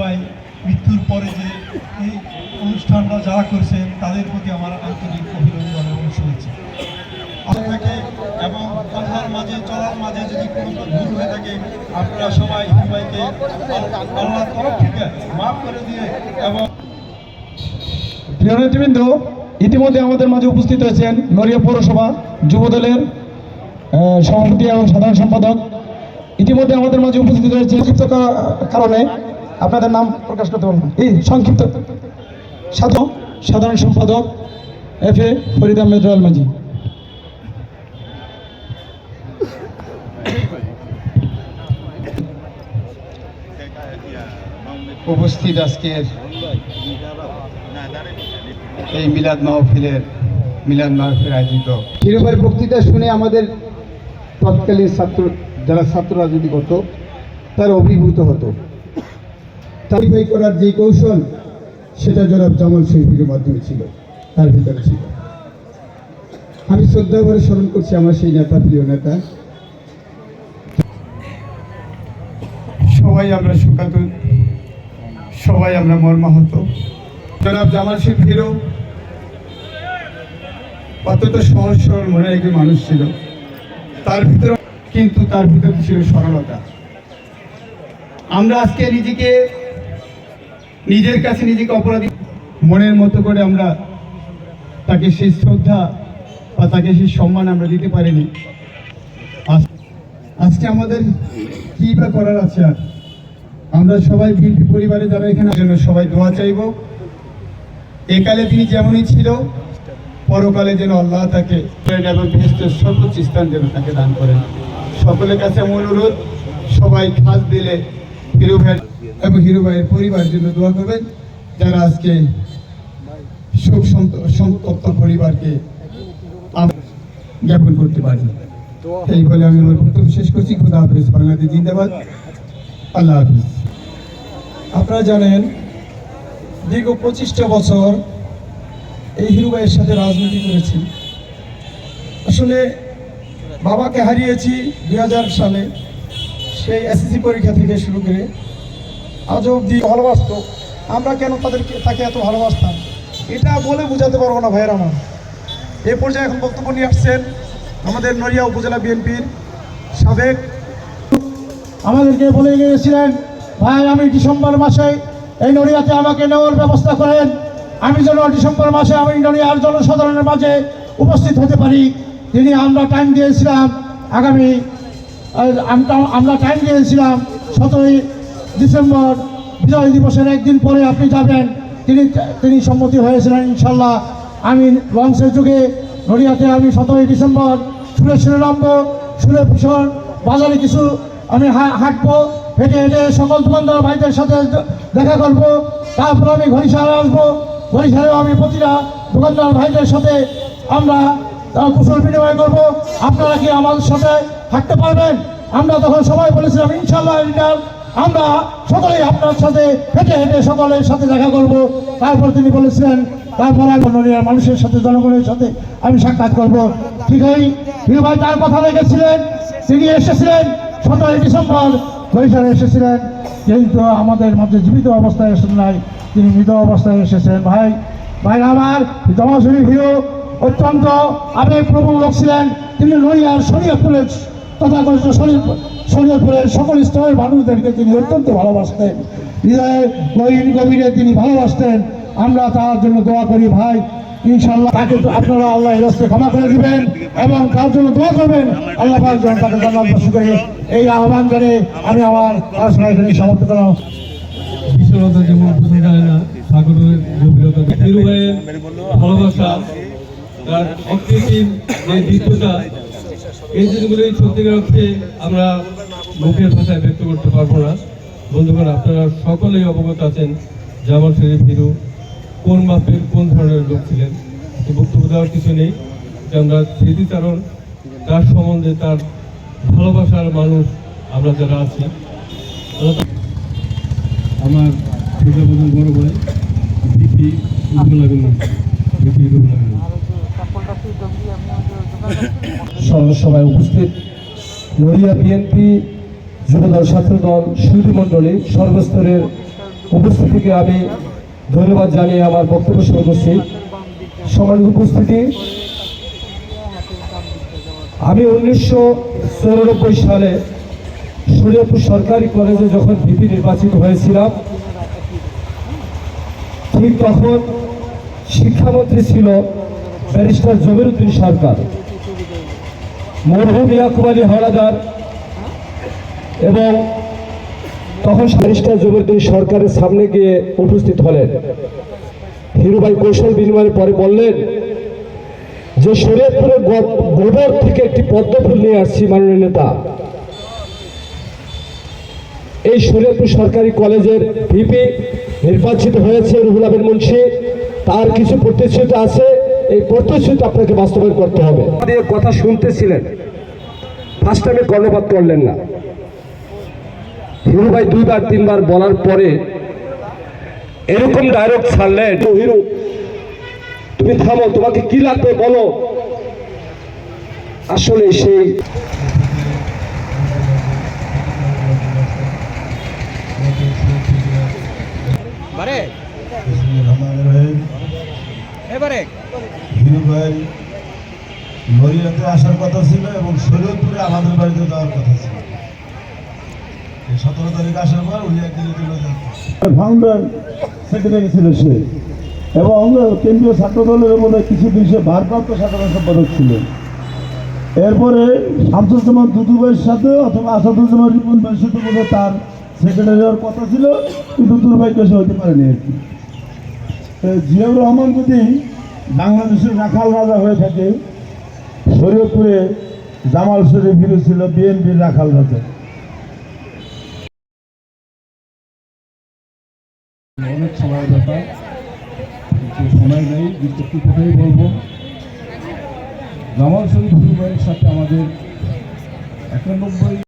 ভাই, মৃত্যুর পরে যে এই অনুষ্ঠানটা যারা করছেন, তাদের প্রতি আমার আন্তরিক অভিনন্দন এবং শুভেচ্ছা। আপনাকে এবং কথার মাঝে, চলার মাঝে যদি কোনো ভুল হয়ে থাকে, আপনারা সবাই হিরু ভাইকে আল্লাহর তরফ থেকে মাফ করে দিয়ে এবং প্রিয় নেতৃবৃন্দ, ইতিমধ্যে আমাদের মাঝে উপস্থিত হয়েছেন নড়িয়া পৌরসভা যুবদলের সভাপতি এবং সাধারণ সম্পাদক। ইতিমধ্যে আমাদের মাঝে উপস্থিত হয়েছে কারণে আপনাদের নাম প্রকাশ করতে পারব এই সংক্ষিপ্ত। সাধারণ সাধারণ সম্পাদক F A Farid Ahmed royal মাঝি। উপস্থিত আজকের এই মিলাদ মাহফিলের, মিলাদ মাহফিল আয়োজিত। শিরোপের বক্তৃতা শুনে আমাদের তৎকালীন ছাত্র, যারা ছাত্র রাজনীতি করত, তারা অভিভূত হতো। তালিফাই করার যে কৌশল, সেটা জনাব জামাল শরীফের মাধ্যমে ছিল, তার ভিতরে ছিল। আমি শ্রদ্ধা ভরে স্মরণ করছি আমার সেই নেতা, প্রিয় নেতা। সবাই আমরা শোকাতুর সবাই আমরা মর্মাহত। জনাব জামাল হিরো, অত্যন্ত সহজ সরল মনের একজন মানুষ ছিল। তার ভিতরে কিন্তু তার ভিতরে ছিল সরলতা। আমরা আজকে নিজেকে নিজের কাছে নিজেকে অপরাধী মনের মতো করে আমরা তাকে সেই শ্রদ্ধা বা তাকে সেই সম্মান আমরা দিতে পারিনি। আজ- আজকে আমাদের কি বা করার আছে আর? আমরা সবাই বিএনপি পরিবারে যারা এখানে জন্য সবাই দোয়া চাইব। একালে তিনি যেমনই ছিল, পরকালে যেন আল্লাহ তাকে এবং বেহেস্তের সর্বোচ্চ স্থান যেন তাকে দান করেন। সকলের কাছে অনুরোধ, সবাই খাস দিলে ভাই এবং হিরো ভাইয়ের পরিবারের জন্য দোয়া করবেন, যারা আজকে শোক সন্ত- সন্তপ্ত পরিবারকে জ্ঞাপন করতে পারি এই বলে আমি আমার বক্তব্য শেষ করছি। খুদা হাফিজ। বাংলাদেশ জিন্দাবাদ। আল্লাহ হাফিজ। আপনারা জানেন, দীর্ঘ পঁচিশটা বছর এই হিরু ভাইয়ের সাথে রাজনীতি করেছি। আসলে বাবাকে হারিয়েছি দুই হাজার সালে। সেই এসএসসি পরীক্ষা থেকে শুরু করে আজ অবধি ভালোবাসতো। আমরা কেন তাদেরকে, তাকে এত ভালোবাসতাম? এটা বলে বোঝাতে পারব না ভাইয়ের আমার। এ পর্যায়ে এখন বক্তব্য নিয়ে আসছেন আমাদের নড়িয়া উপজেলা বিএনপির সাবেক। আমাদেরকে বলে গিয়েছিলেন, ভাই, আমি ডিসেম্বর মাসে এই নড়িয়াতে আমাকে নেওয়ার ব্যবস্থা করেন। আমি যেন ডিসেম্বর মাসে আমি নড়িয়ার জনসাধারণের মাঝে উপস্থিত হতে পারি। তিনি, আমরা টাইম দিয়েছিলাম আগামী আমরা- টাইম দিয়েছিলাম সতেরোই ডিসেম্বর বিজয় দিবসের একদিন পরে আপনি যাবেন। তিনি তিনি সম্মতি হয়েছিলেন ইনশাল্লাহ। আমি লঞ্চের যুগে নড়িয়াতে আমি সতেরোই ডিসেম্বর শুনে শুনে নামবো শুনে ভীষণ বাজারে কিছু আমি হাঁটবো, হেঁটে হেঁটে সকল দোকানদার ভাইদের সাথে দেখা করব। তারপর আমি ঘড়িসালে আসব। ঘড়িসালেও আমি প্রতিটা দোকানদার ভাইদের সাথে আমরা কুশল বিনিময় করব। আপনারা কি আমাদের সাথে হাঁটতে পারবেন? আমরা তখন সবাই বলেছিলাম, ইনশাল্লাহ লিডার আমরা সকলেই আপনার সাথে হেঁটে হেঁটে সকলের সাথে দেখা করব। তারপর তিনি বলেছিলেন, তারপর আমি মানুষের সাথে, জনগণের সাথে আমি সাক্ষাৎ করব। ঠিক ওই হিরু ভাই, তার কথা রেখেছিলেন, তিনি এসেছিলেন সতেরোই ডিসেম্বর, বরিশালে এসেছিলেন, কিন্তু আমাদের মধ্যে জীবিত অবস্থায় এসেছেন নাই, তিনি মৃত অবস্থায় এসেছেন। ভাই ভাই আমার জমাশরী হিরো, অত্যন্ত আবেগপ্রবণ লোক ছিলেন, তিনি নড়িয়ার শরীয়তপুরের তথাকথিত শরীর শরীয়তপুরের সকল স্তরের মানুষদেরকে তিনি অত্যন্ত ভালোবাসতেন। হৃদয়ের গভীর গভীরে তিনি ভালোবাসতেন। আমরা তার জন্য দোয়া করি ভাই। ইনশাল্লাহ তাকে আপনারা আল্লাহ রাস্তায় ক্ষমা করে দিবেন এবং তার জন্য দোয়া করবেন। আল্লাহ যেন তাকে জান্নাতবাসী করে এই আহ্বান জানিয়ে আমি আমার পড়াশোনা এখানে সমাপ্ত করলাম। বিশালতা যেমন বোঝা যায় না সাগরের গভীরতা ভালোবাসা তার অকৃত্রিম যে দৃশ্যটা এই জিনিসগুলোই সত্যিকার অর্থে আমরা মুখের ভাষায় ব্যক্ত করতে পারব না। বন্ধুগণ, আপনারা সকলেই অবগত আছেন জামাল শরীফ হিরু কোন মাপের, কোন ধরনের লোক ছিলেন। বক্তব্য দেওয়ার কিছু নেই আমরা স্মৃতিচারণ, তার সম্বন্ধে তার ভালোবাসার মানুষ আমরা যারা আছি। আমার বড় ভাই বিপি রুহুল সভায় উপস্থিত নড়িয়া বিএনপি যুবদল ছাত্রদল সুধী মণ্ডলী, সর্বস্তরের উপস্থিতিকে আমি ধন্যবাদ জানিয়ে আমার বক্তব্য শুরু করছি। সমাজ উপস্থিতি, আমি উনিশশো সালে শরীয়তপুর সরকারি কলেজে যখন ভিপি নির্বাচিত হয়েছিলাম, ঠিক তখন শিক্ষামন্ত্রী ছিল ব্যারিস্টার জমিরুদ্দিন সরকার। মরহুম ইয়াকুব আলী হলাদার এবং তখন ব্যারিস্টার জমিরুদ্দিন সরকারের সামনে গিয়ে উপস্থিত হলেন। হিরুভাই কৌশল বিনিময়ের পরে বললেন যে শরীয়তপুরের গো- গোবর থেকে একটি পদ্ম ফুল নিয়ে আসছি মাননীয় নেতা। এই শরীয়তপুর সরকারি কলেজের ভিপি নির্বাচিত হয়েছে রুহুল আমিন মুন্সি। তার কিছু প্রতিশ্রুতি আছে। এই প্রতিশ্রুতি আপনাকে বাস্তবায়ন করতে হবে। দিয়ে কথা শুনতেছিলেন। ফার্স্ট টাইমে কর্ণপাত করলেন না। হিরু ভাই দুইবার তিনবার বলার পরে এরকম ডায়লগ ছাড়লেন। "ও হিরু। তুমি থামো তোমাকে কি লাগবে বলো। আসলে সেই। এবারে হিরু ভাই মরিয়াতে আসার কথা ছিল এবং শরীয়তপুরে আমাদের বাড়িতে যাওয়ার কথা ছিল। সতেরো তারিখ আসার পর উনি একদিনে ফাউন্ডার সেক্রেটারি ছিল সে। এবং কেন্দ্রীয় ছাত্র দলের মধ্যে কিছু সে ভারপ্রাপ্ত সাধারণ সম্পাদক ছিল। এরপরে শামসুজ্জামান দুদু ভাইয়ের সাথে অথবা আসাদুজ্জামান রিপন ভাইয়ের সাথে তার সেক্রেটারি হওয়ার কথা ছিল কিন্তু দুর্ভাগ্য হতে পারেনি আর কি। জিয়াউর রহমান যদি বাংলাদেশের রাখাল রাজা হয়ে থাকে, শরীয়তপুরে জামাল শরীফ হিরো ছিল বিএনপির রাখাল রাজা। অনেক সময়ের ব্যাপার সময় নেই বলব। জামাল শরীফ সাথে আমাদের একানব্বই